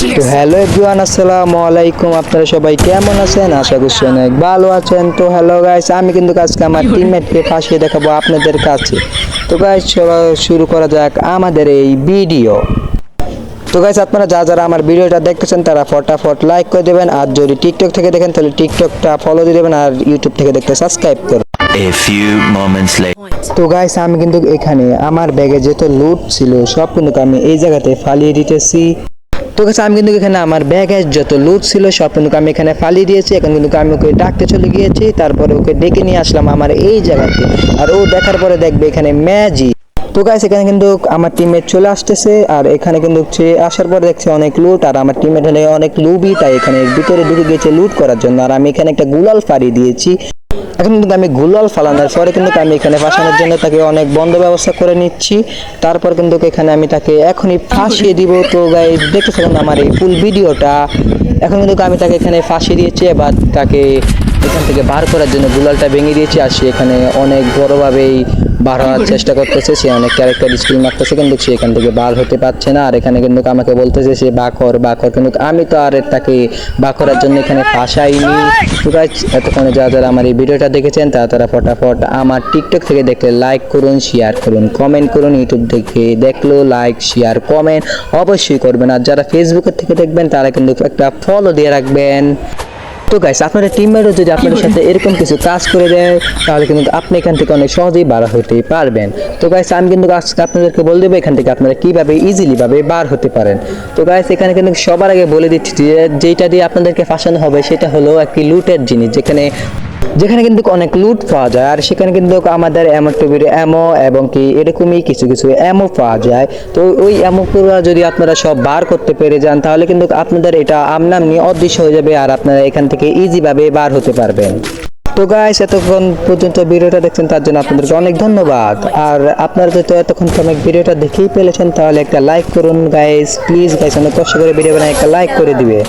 তো hello everyone আসসালামু আলাইকুম। আপনারা সবাই কেমন আছেন? আশা করছি অনেক ভালো আছেন। তো হ্যালো গাইস আমি কিন্তু আজকে আমার টিমমেটকে ফাঁসিয়ে দেখাবো আপনাদের কাছে। তো গাইস চলো শুরু করা যাক আমাদের এই ভিডিও তো গাইস আপনারা যা যারা আমার ভিডিওটা দেখতেছেন তারা ফটাফট লাইক করে দেবেন। আর যদি টিকটক থেকে দেখেন তাহলে টিকটকটা ফলো দিয়ে দেবেন। আর ইউটিউব থেকে দেখতে সাবস্ক্রাইব করবেন A few moments later. তো গাইস আমি কিন্তু এখানে আমার ব্যাগে যত লুট ছিল সব কিন্তু আমি এই জায়গাতে ফালিয়ে দিতেছি। তো কাছে আমি কিন্তু এখানে আমার ব্যাগে যত লুট ছিল সব কিন্তু আমি এখানে ফালিয়ে দিয়েছি। এখন কিন্তু আমি ওকে ডাকতে চলে গিয়েছি, তারপরে ওকে ডেকে নিয়ে আসলাম আমার এই জায়গাতে। আর ও দেখার পরে দেখবে এখানে ম্যাজিক তো গাইস এখানে কিন্তু আমার টিমমেট চলে আসতেছে, আর এখানে কিন্তু হচ্ছে আসার পর দেখছে অনেক লুট আর আমার হলে অনেক লুবি তাই এখানে ভিতরে ঢুকে গেছে লুট করার জন্য। আর আমি এখানে একটা গুলাল ফাড়ি দিয়েছি। এখন কিন্তু আমি গুলাল ফালানোর পরে কিন্তু আমি এখানে ফাঁসানোর জন্য তাকে অনেক বন্ধ ব্যবস্থা করে নিচ্ছি। তারপর কিন্তু এখানে আমি তাকে এখনই ফাঁসিয়ে দিব। তো গাই দেখতে আমার এই ফুল ভিডিওটা এখন কিন্তু আমি তাকে এখানে ফাঁসিয়ে দিয়েছি, এবার তাকে এখান থেকে বার করার জন্য গুলালটা ভেঙে দিয়েছি আর সে এখানে অনেক বড়োভাবেই বার হওয়ার চেষ্টা করতেছে সে অনেক ক্যারেক্টার স্কিল মারতেছে কিন্তু সে এখান থেকে বার হতে পারছে না। আর এখানে কিন্তু আমাকে বলতেছে সে বাকর বাকর কিন্তু আমি তো আর তাকে বা করার জন্য এখানে ফাঁসাইনি। তো guys, এতক্ষণে যারা যারা আমার এই ভিডিওটা দেখেছেন তারা তারা ফটাফট আমার টিকটক থেকে দেখলে লাইক করুন শেয়ার করুন কমেন্ট করুন ইউটিউব থেকে দেখল লাইক শেয়ার কমেন্ট অবশ্যই করবেন। আর যারা ফেসবুকের থেকে দেখবেন তারা কিন্তু একটা ফলো দিয়ে রাখবেন। তো গাইস আপনার টিমমেটও যদি আপনাদের সাথে এরকম কিছু কাজ করে দেয় তাহলে কিন্তু আপনি এখান থেকে অনেক সহজেই বার হতে পারবেন। তো গাইস আমি কিন্তু আজকে আপনাদেরকে বলে দেবো এখান থেকে আপনারা কীভাবে ইজিলিভাবে বার হতে পারেন। তো গাইস এখানে কিন্তু সবার আগে বলে দিচ্ছি যে যেটা দিয়ে আপনাদেরকে ফাঁসানো হবে সেটা হলো একটি লুটের জিনিস যেখানে যেখানে কিন্তু অনেক লুট পাওয়া যায়, আর সেখানে কিন্তু আমাদের এমন টবির এমো এবং কি এরকমই কিছু কিছু এমো পাওয়া যায়। তো ওই এমোগুলো যদি আপনারা সব বার করতে পেরে যান, তাহলে কিন্তু আপনাদের এটা আমনামনি অদৃশ্য হয়ে যাবে, আর আপনারা এখান থেকে ইজিভাবে বার হতে পারবেন। তো গাইস এতক্ষণ পর্যন্ত ভিডিওটা দেখছেন, তার জন্য আপনাদেরকে অনেক ধন্যবাদ। আর আপনারা যদি এতক্ষণ অনেক ভিডিওটা দেখেই পেলেছেন তাহলে একটা লাইক করুন গাইস প্লিজ গাইস অনেক কষ্ট করে ভিডিও বানায় একটা লাইক করে দিবে।